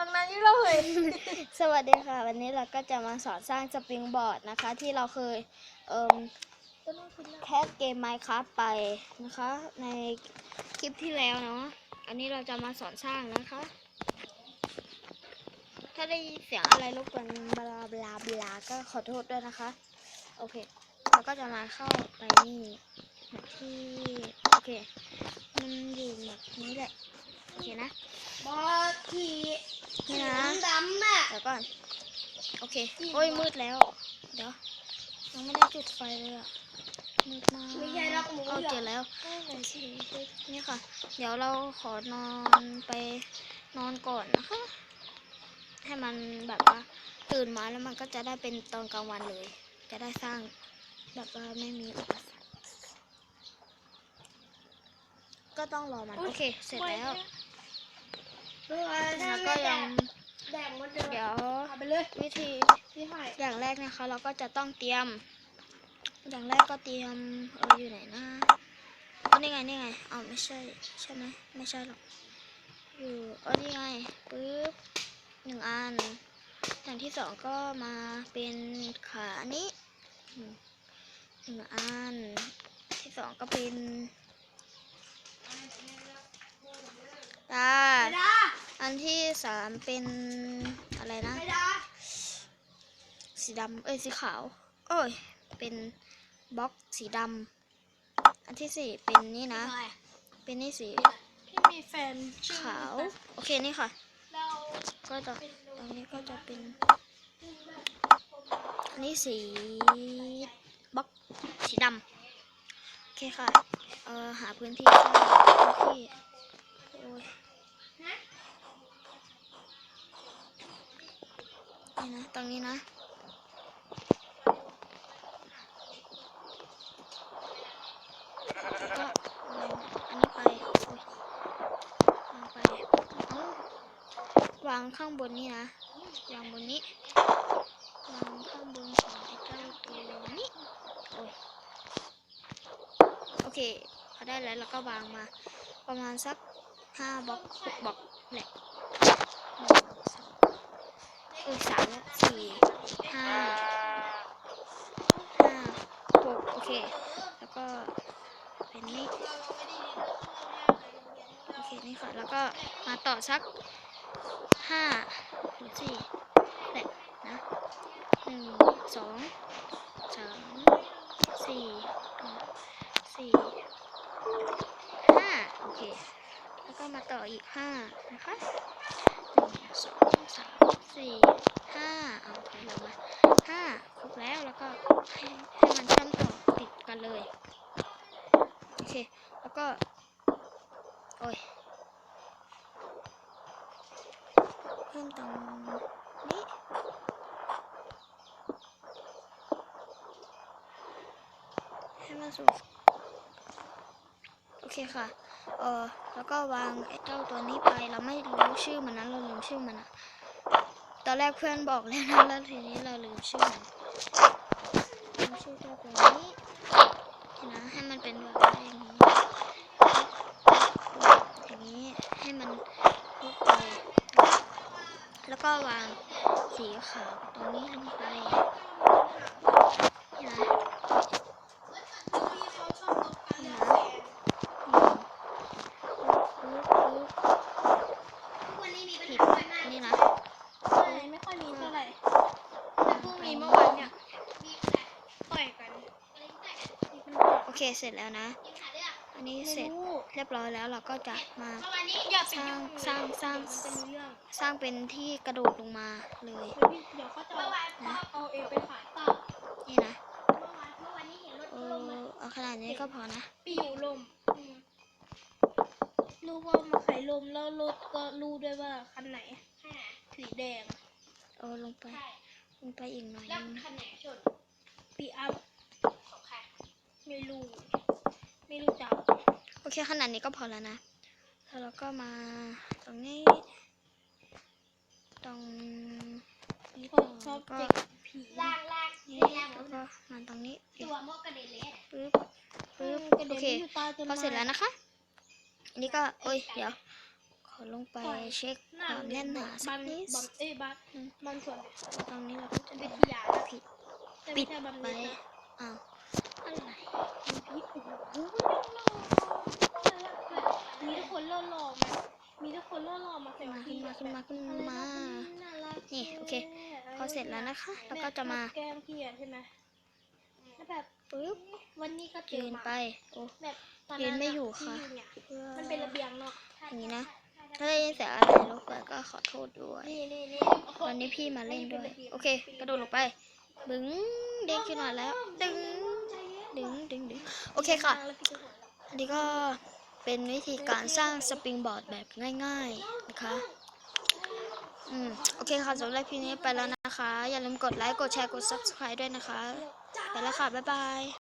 ลองนั้นยี่เราเลยสวัสดีค่ะ วันนี้เราก็จะมาสอนสร้างสปริงบอร์ดนะคะ ที่เราเคยเอ่มแคสเกม Minecraft ไปนะคะ ในคลิปที่แล้วเนาะอันนี้เราจะมาสอนสร้างนะคะ ถ้าได้เสียงอะไรรบกวนบลาบลาบลาก็ขอโทษด้วยนะคะ โอเคเราก็จะมาเข้าไปนี่ที่โอเค มันอยู่แบบนี้แหละโอเคนะ บอขี่นี่นะดำน่ะเดี๋ยวก่อน โอเค โอ้ยมืดแล้ว เดี๋ยวยังไม่ได้จุดไฟเลยอะมืดมากไม่ใช่รักหมูเอาหรเจออแล้วโอเคนี่ค่ะ เดี๋ยวเราขอนอนไปนอนก่อนนะคะ ให้มันแบบว่าตื่นมาแล้วมันก็จะได้เป็นตอนกลางวันเลย จะได้สร้างแบบว่าไม่มีอุปสรรคก็ต้องรอมัน โอเค เสร็จแล้ว แล้วก็ยังแดงหมดเลยเดี๋ยวเอาไปเลยวิธีพี่ให้อย่างแรกนะคะ เราก็จะต้องเตรียม อย่างแรกก็เตรียมเอออยู่ไหนนะอ๋อนี่ไงนี่ไงอ๋อไม่ใช่ใช่ไหมไม่ใช่หรอกอยู่อ๋อนี่ไงปึ๊บหนึ่งอันอย่างที่สองก็มาเป็นขานี้อืมหนึ่งอันที่สองก็เป็นตา ไม่ได้ อันที่สามเป็นอะไรนะ สีดำเอ้ยสีขาวโอ้ยเป็นบล็อกสีดำอันที่สี่เป็นนี่นะ เป็นนี่สีพี่มีแฟนขาว โอเคนี่ค่ะ ก็จะตรงนี้ก็จะเป็นอันนี้สีบล็อกสีดำโอเคค่ะ เออหาพื้นที่พื้นที่โอ้ย นะ ตรงนี้นะแล้วก็อันนี้ไปอุ๊ยวางไปวางข้างบนนี่นะ วางบนนี้ วางข้างบนของไอ้เจ้าตัวนี้โอ้ยโอเคพอได้แล้วเราก็วางมา ประมาณสักห้าบล็อกหกบล็อกแหละ เออสามสี่ห้าห้าหกโอเค แล้วก็เป็นนี่โอเคนี่ค่ะ แล้วก็มาต่อสักห้าหรือสี่แหละนะหนึ่งสองสามสี่สี่ห้าโอเค แล้วก็มาต่ออีกห้านะคะหนึ่ง สองสามสี่ห้าเอาถอยหลังมาห้าครบแล้วแล้วก็ให้ให้มันเชื่อมต่อติดกันเลยโอเคแล้วก็ โอ้ยเพิ่มตรงนี้ให้มันสูงโอเคค่ะ เออแล้วก็วางไอ้เจ้าตัวนี้ไปเราไม่รู้ชื่อมันนะเราลืมชื่อมันอะตอนแรกเพื่อนบอกแล้วนะแล้วทีนี้เราลืมชื่อมันลืมชื่อเจ้าตัวนี้นะให้มันเป็นแบบอย่างนี้อย่างนี้ให้มันลุกไปแล้วก็วางสีขาวตรงนี้ลงไปนี่นะ ที่เขาชอบตกกัน นี่ แล้ นะ ว อืมปึ๊บปึ๊บปึ๊บ วันนี้มีปัญ ผิด หาบ่อยมาก นี่นะ ใช่ไม่ค่อยมีเท่าไหร่แต่พรุ่งนี้เมื่อวานเนี่ยต่อยกันมีปัญหา โอ เคเสร็จแล้วนะ อันนี้ไม่เสร็จรู้เรียบร้อยแล้วเราก็จะมาอย่าไปสร้างยุ่งสร้างสร้างจะมีเรื่องสร้างเป็นที่กระโดดลงมาเลยเดี๋ยวเขาจะเอาเอไปขายต่อนี่นะเมื่อวานเมื่อวานนี้เห็นรถเอลอมมาเอาขนาดนี้ก็พอนะปิวลมอืมรู้ว่ามาขายลมแล้วรถก็รู้ด้วยว่าคันไหนสีแดงเอาลงไปลงไปอีกหน่อยแล้วนึงคันไหนชนปีอัพของใคร ไม่รู้ ไม่รู้จักโอเคขนาดนี้ก็พอแล้วนะ แล้วเราก็มาตรงนี้ ตรงนี้ชต่ออบชอบก็เด็กผีลากลากนี่แล้วก็มาตรงนี้ตัวมอกกระเด็นเลยปึ๊บปึ๊ปึ๊บบกระโอเด็นเคอยู่ใต้ต้นพอไม้เสร็จแล้วนะคะอันนี้ก็เอ้ยเดี๋ยวขอลงไปเช็คไหนความแน่นหนาสับ้ากนนิดบ้านเอ้ยบ้านอืมบ้านส่วนตรงนี้เราก็จะวิได้ทยาผิดแต่ปิไม่ดใช่บ้านไปเล็กนะอ้าว อะไรมีทุกคนล่อๆไหมมีทุกคนล่อมาเซลฟี่ขึ้นมาขึ้นมาขึ้นมานี่โอเค พอเสร็จแล้วนะคะ แล้วก็จะมาแกล้งพี่ใช่ไหมแล้วแบบปึ๊บวันนี้ก็เจยืนไปโอ้แบบยืนไม่อยู่ค่ะ มันเป็นระเบียงเนาะอย่างนี้นะถ้าได้ยินเสียงอะไรรบกวนก็ขอโทษด้วยวันนี้พี่มาเล่นด้วย โอเค กระโดดลงไป บึ้งเด้งขึ้นมาแล้ว ดึง ดึงดึงดึงโอเคค่ะ อันนี้ก็เป็นวิธีการสร้างสปริงบอร์ดแบบง่าย ๆ นะคะ อืม โอเคค่ะสำหรับคลิปนี้ไปแล้วนะคะ อย่าลืมกดไลค์ กดแชร์ กด subscribe ด้วยนะคะ ไปแล้วค่ะ บ๊ายบาย